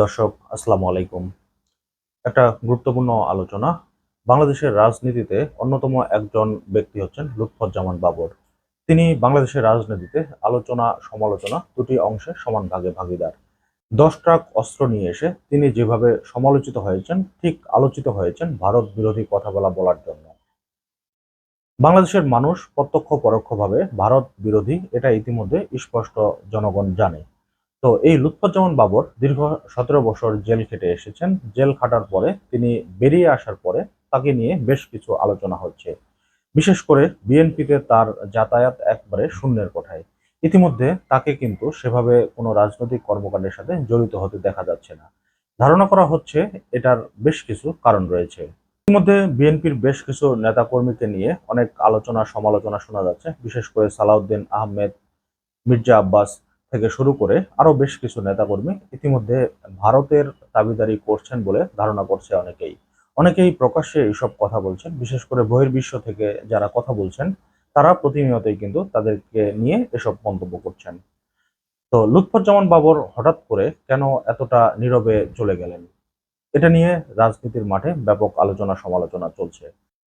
দর্শক, আসসালামু আলাইকুম। একটা গুরুত্বপূর্ণ আলোচনা, বাংলাদেশের রাজনীতিতে অন্যতম একজন ব্যক্তি হচ্ছেন লুৎফুজ্জামান বাবর। তিনি বাংলাদেশের রাজনীতিতে আলোচনা, সমালোচনা দুটি অংশে সমান ভাগে ভাগিদার। দশ ট্রাক অস্ত্র নিয়ে এসে তিনি যেভাবে সমালোচিত হয়েছেন, ঠিক আলোচিত হয়েছেন ভারত বিরোধী কথা বলা বলার জন্য। বাংলাদেশের মানুষ প্রত্যক্ষ পরোক্ষভাবে ভারত বিরোধী, এটা ইতিমধ্যে স্পষ্ট জনগণ জানে। তো এই লুৎফুজ্জামান বাবর দীর্ঘ সতেরো বছর জেল খেটে এসেছেন। জেল খাটার পরে তিনি বেরিয়ে আসার পরে তাকে নিয়ে বেশ কিছু আলোচনা হচ্ছে। বিশেষ করে বিএনপিতে তার যাতায়াত একবারে শূন্যের কোঠায়। ইতিমধ্যে তাকে কিন্তু সেভাবে কোনো রাজনৈতিক কর্মকাণ্ডের সাথে জড়িত হতে দেখা যাচ্ছে না। ধারণা করা হচ্ছে এটার বেশ কিছু কারণ রয়েছে। ইতিমধ্যে বিএনপির বেশ কিছু নেতাকর্মীকে নিয়ে অনেক আলোচনা সমালোচনা শোনা যাচ্ছে। বিশেষ করে সালাউদ্দিন আহমেদ, মির্জা আব্বাস থেকে শুরু করে আরও বেশ কিছু নেতাকর্মী ইতিমধ্যে ভারতের দাবিদারি করছেন বলে ধারণা করছে অনেকেই। অনেকেই প্রকাশ্যে এইসব কথা বলছেন, বিশেষ করে বহির্বিশ্ব থেকে যারা কথা বলছেন, তারা প্রতিনিয়তই কিন্তু তাদেরকে নিয়ে এসব মন্তব্য করছেন। তো লুৎফুজ্জামান বাবর হঠাৎ করে কেন এতটা নীরবে চলে গেলেন? এটা নিয়ে রাজনীতির মাঠে ব্যাপক আলোচনা সমালোচনা চলছে।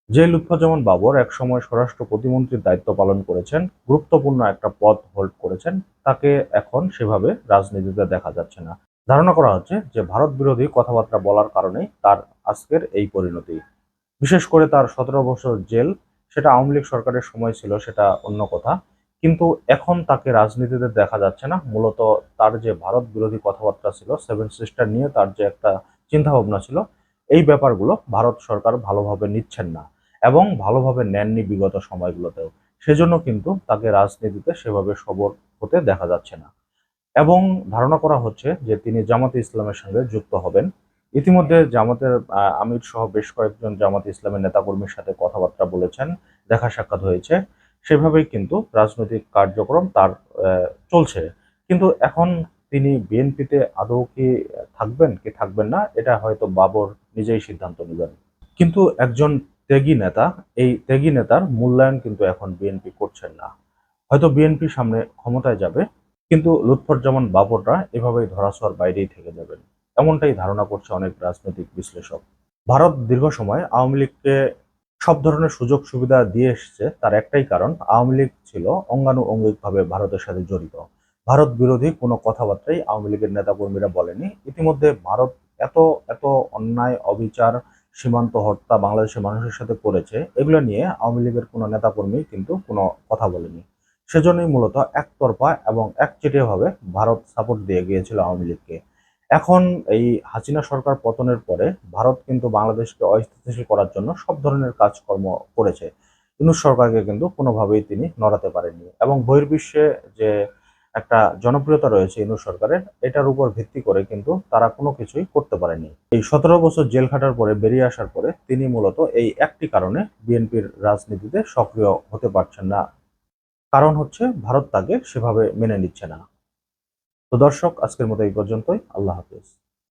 যে লুৎফুজ্জামান বাবর একসময় স্বরাষ্ট্র প্রতিমন্ত্রীর দায়িত্ব পালন করেছেন, গুরুত্বপূর্ণ একটা পদ হোল্ড করেছেন, তাকে এখন সেভাবে রাজনীতিতে দেখা যাচ্ছে না। ধারণা করা হচ্ছে যে ভারত বিরোধী কথাবার্তা বলার কারণেই তার আজকের এই পরিণতি। বিশেষ করে তার সতেরো বছর জেল, সেটা আওয়ামী লীগ সরকারের সময় ছিল, সেটা অন্য কথা। কিন্তু এখন তাকে রাজনীতিতে দেখা যাচ্ছে না। মূলত তার যে ভারত বিরোধী কথাবার্তা ছিল, সেভেন সিস্টার নিয়ে তার যে একটা চিন্তা ভাবনা ছিল, এই ব্যাপারগুলো ভারত সরকার ভালোভাবে নিচ্ছেন না। এবং ভালোভাবে নেননি বিগত সময়গুলোতেও। সেজন্য কিন্তু তাকে রাজনীতিতে সেভাবে সবর হতে দেখা যাচ্ছে না। এবং ধারণা করা হচ্ছে যে তিনি জামাতে ইসলামের সঙ্গে যুক্ত হবেন। ইতিমধ্যে জামাতের আমির সহ বেশ কয়েকজন জামাতে ইসলামের নেতাকর্মীর সাথে কথাবার্তা বলেছেন, দেখা সাক্ষাৎ হয়েছে। সেভাবেই কিন্তু রাজনৈতিক কার্যক্রম তার চলছে। কিন্তু এখন তিনি বিএনপিতে আদৌ কি থাকবেন কি থাকবেন না, এটা হয়তো বাবর নিজেই সিদ্ধান্ত নেবেন। কিন্তু একজন ত্যাগী নেতা, এই ত্যাগী নেতার মূল্যায়ন কিন্তু এখন বিএনপি করছেন না। হয়তো বিএনপি সামনে ক্ষমতায় যাবে, কিন্তু লুৎফুজ্জামান বাবররা এভাবেই ধরাছোঁয়ার বাইরেই থেকে যাবেন। এমনটাই ধারণা করছে অনেক রাজনৈতিক বিশ্লেষক। ভারত দীর্ঘ সময় আওয়ামী লীগকে সব ধরনের সুযোগ সুবিধা দিয়ে এসছে, তার একটাই কারণ আওয়ামী লীগ ছিল অঙ্গানুঅঙ্গিকভাবে ভারতের সাথে জড়িত। ভারত বিরোধী কোনো কথাবার্তাই আওয়ামী লীগের নেতাকর্মীরা বলেনি। ইতিমধ্যে ভারত এত এত অন্যায়, অবিচার সীমান্ত হত্যা বাংলাদেশের মানুষের সাথে করেছে, এগুলো নিয়ে আওয়ামী লীগের কোনো নেতাকর্মী কিন্তু কোনো কথা বলেনি। সেজন্যই মূলত একতরফা এবং একচেটিয়াভাবে ভারত সাপোর্ট দিয়ে গিয়েছিল আওয়ামী লীগকে। এখন এই হাসিনা সরকার পতনের পরে ভারত কিন্তু বাংলাদেশকে অস্থিতিশীল করার জন্য সব ধরনের কাজকর্ম করেছে। ইউনুস সরকারকে কিন্তু কোনোভাবেই তিনি নড়াতে পারেননি এবং বহির্বিশ্বে যে একটা জনপ্রিয়তা রয়েছে ইনু সরকারের। এটার উপর ভিত্তি করে কিন্তু তারা কোনো কিছুই করতে পারেনি। এই সতেরো বছর জেল খাটার পরে বেরিয়ে আসার পরে তিনি মূলত এই একটি কারণে বিএনপির রাজনীতিতে সক্রিয় হতে পারছেন না। কারণ হচ্ছে ভারত তাকে সেভাবে মেনে নিচ্ছে না। তো দর্শক, আজকের মতো এই পর্যন্তই। আল্লাহ হাফিজ।